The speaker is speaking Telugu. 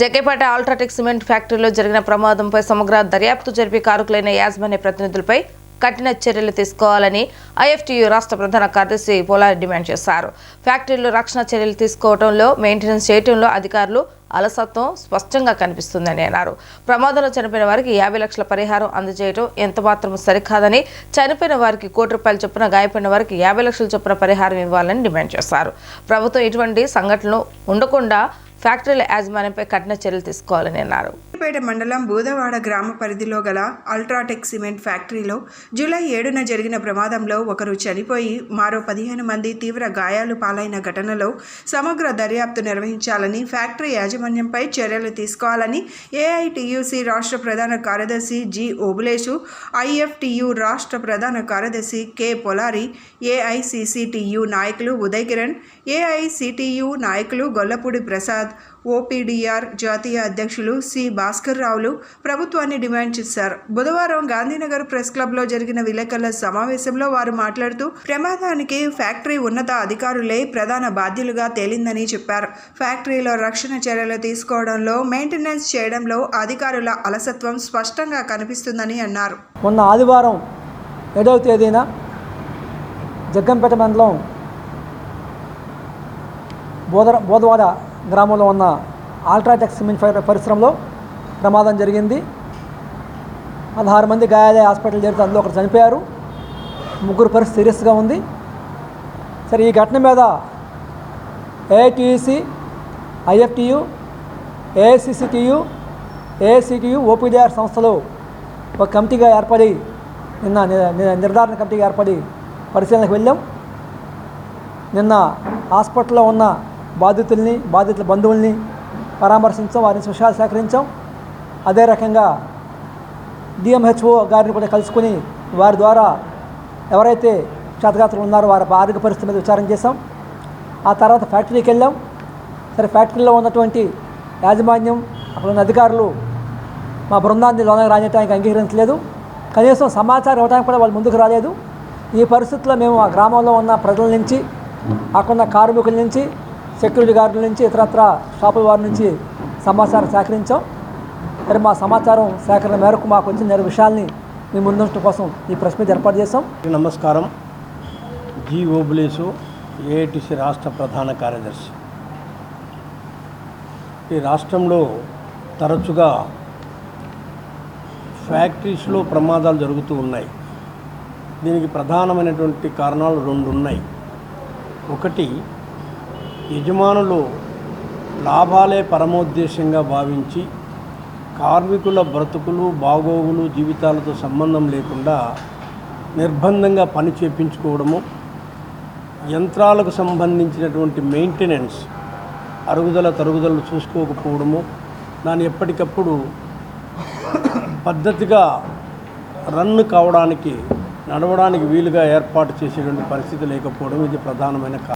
జగ్గేపేట ఆల్ట్రాటెక్ సిమెంట్ ఫ్యాక్టరీలో జరిగిన ప్రమాదంపై సమగ్ర దర్యాప్తు జరిపి కారుకులైన యాజమాన్య ప్రతినిధులపై కఠిన చర్యలు తీసుకోవాలని ఐఎఫ్టీయూ రాష్ట్ర ప్రధాన కార్యదర్శి పోలారి డిమాండ్ చేశారు. ఫ్యాక్టరీలో రక్షణ చర్యలు తీసుకోవడంలో మెయింటెనెన్స్ చేయడంలో అధికారులు అలసత్వం స్పష్టంగా కనిపిస్తుందని అన్నారు. ప్రమాదంలో చనిపోయిన వారికి యాభై లక్షల పరిహారం అందజేయడం ఎంతమాత్రం సరికాదని చనిపోయిన వారికి కోటి రూపాయల చొప్పున గాయపడిన వారికి యాభై లక్షల చొప్పున పరిహారం ఇవ్వాలని డిమాండ్ చేశారు. ప్రభుత్వం ఇటువంటి సంఘటనలు ఉండకుండా ఫ్యాక్టరీల యాజమాన్యంపై కఠిన చర్యలు తీసుకోవాలని అన్నారు. పేట మండలం బూదవాడ గ్రామ పరిధిలో గల అల్ట్రాటెక్ సిమెంట్ ఫ్యాక్టరీలో జూలై ఏడున జరిగిన ప్రమాదంలో ఒకరు చనిపోయి మరో పదిహేను మంది తీవ్ర గాయాలు పాలైన ఘటనలో సమగ్ర దర్యాప్తు నిర్వహించాలని ఫ్యాక్టరీ యాజమాన్యంపై చర్యలు తీసుకోవాలని ఏఐటియుసి రాష్ట్ర ప్రధాన కార్యదర్శి జి ఓబులేషు ఐఎఫ్టియు రాష్ట్ర ప్రధాన కార్యదర్శి కె పొలారి ఏఐసిసిటియు నాయకులు ఉదయ్ కిరణ్ ఏఐసిటియు నాయకులు గొల్లపూడి ప్రసాద్ ఓపీడీఆర్ జాతీయ అధ్యక్షులు సి భాస్కర్ రావులు ప్రభుత్వాన్ని డిమాండ్ చేశారు. బుధవారం గాంధీనగర్ ప్రెస్ క్లబ్లో జరిగిన విలేకరుల సమావేశంలో వారు మాట్లాడుతూ ప్రమాదానికి ఫ్యాక్టరీ ఉన్నత అధికారులే ప్రధాన బాధ్యులుగా తేలిందని చెప్పారు. ఫ్యాక్టరీలో రక్షణ చర్యలు తీసుకోవడంలో మెయింటెనెన్స్ చేయడంలో అధికారుల అలసత్వం స్పష్టంగా కనిపిస్తుందని అన్నారు. మొన్న ఆదివారం ఏడవ తేదీన జగ్గంపేట మండలం బోధ బోధవాడ గ్రామంలో ఉన్న ఆల్ట్రాటెక్ సిమెంట్ పరిశ్రమలో ప్రమాదం జరిగింది. పదహారు మంది గాయాలయ హాస్పిటల్ చేరితే అందులో ఒకరు చనిపోయారు. ముగ్గురు పరిస్థితి సీరియస్గా ఉంది. సరే ఈ ఘటన మీద AITUC IFTU AICCTU AICTU OPDR సంస్థలు ఒక కమిటీగా ఏర్పడి నిన్న నిర్ధారణ కమిటీగా ఏర్పడి పరిశీలనకు వెళ్ళాం. నిన్న హాస్పిటల్లో ఉన్న బాధితుల్ని బాధితుల బంధువుల్ని పరామర్శించాం వారిని విషయాలు సేకరించాం అదే రకంగా డిఎంహెచ్ఓ గారిని కూడా కలుసుకొని వారి ద్వారా ఎవరైతే క్షతగాత్రులు ఉన్నారో వారి ఆరోగ్య పరిస్థితి మీద విచారం చేశాం. ఆ తర్వాత ఫ్యాక్టరీకి వెళ్ళాం. సరే ఫ్యాక్టరీలో ఉన్నటువంటి యాజమాన్యం అక్కడ ఉన్న అధికారులు మా బృందాన్ని లోనకి రానియటానికి అంగీకరించలేదు. కనీసం సమాచారం ఇవ్వడానికి కూడా వాళ్ళు ముందుకు రాలేదు. ఈ పరిస్థితుల్లో మేము ఆ గ్రామంలో ఉన్న ప్రజల నుంచి అక్కడ ఉన్న కార్మికుల నుంచి సెక్యూరిటీ గార్డుల నుంచి ఇతరత్ర షాపుల వారి నుంచి సమాచారం సేకరించాం. మరి మా సమాచారం సేకరణ మేరకు మాకు వచ్చిన విషయాల్ని మీ ముందుంచడం కోసం ఈ ప్రెస్ మీట్ ఏర్పాటు చేశాం. నమస్కారం. జి ఓబులేసు ఏఐటిసి రాష్ట్ర ప్రధాన కార్యదర్శి. ఈ రాష్ట్రంలో తరచుగా ఫ్యాక్టరీస్లో ప్రమాదాలు జరుగుతూ ఉన్నాయి. దీనికి ప్రధానమైనటువంటి కారణాలు రెండు ఉన్నాయి ఒకటి యజమానులు లాభాలే పరమోద్దేశంగా భావించి కార్మికుల బ్రతుకులు బాగోగులు జీవితాలతో సంబంధం లేకుండా నిర్బంధంగా పని చేపించుకోవడము యంత్రాలకు సంబంధించినటువంటి మెయింటెనెన్స్ అరుగుదల తరుగుదలను చూసుకోకపోవడము దాన్ని ఎప్పటికప్పుడు పద్ధతిగా రన్ కావడానికి నడవడానికి వీలుగా ఏర్పాటు చేసేటువంటి పరిస్థితి లేకపోవడం ఇది ప్రధానమైన కారణం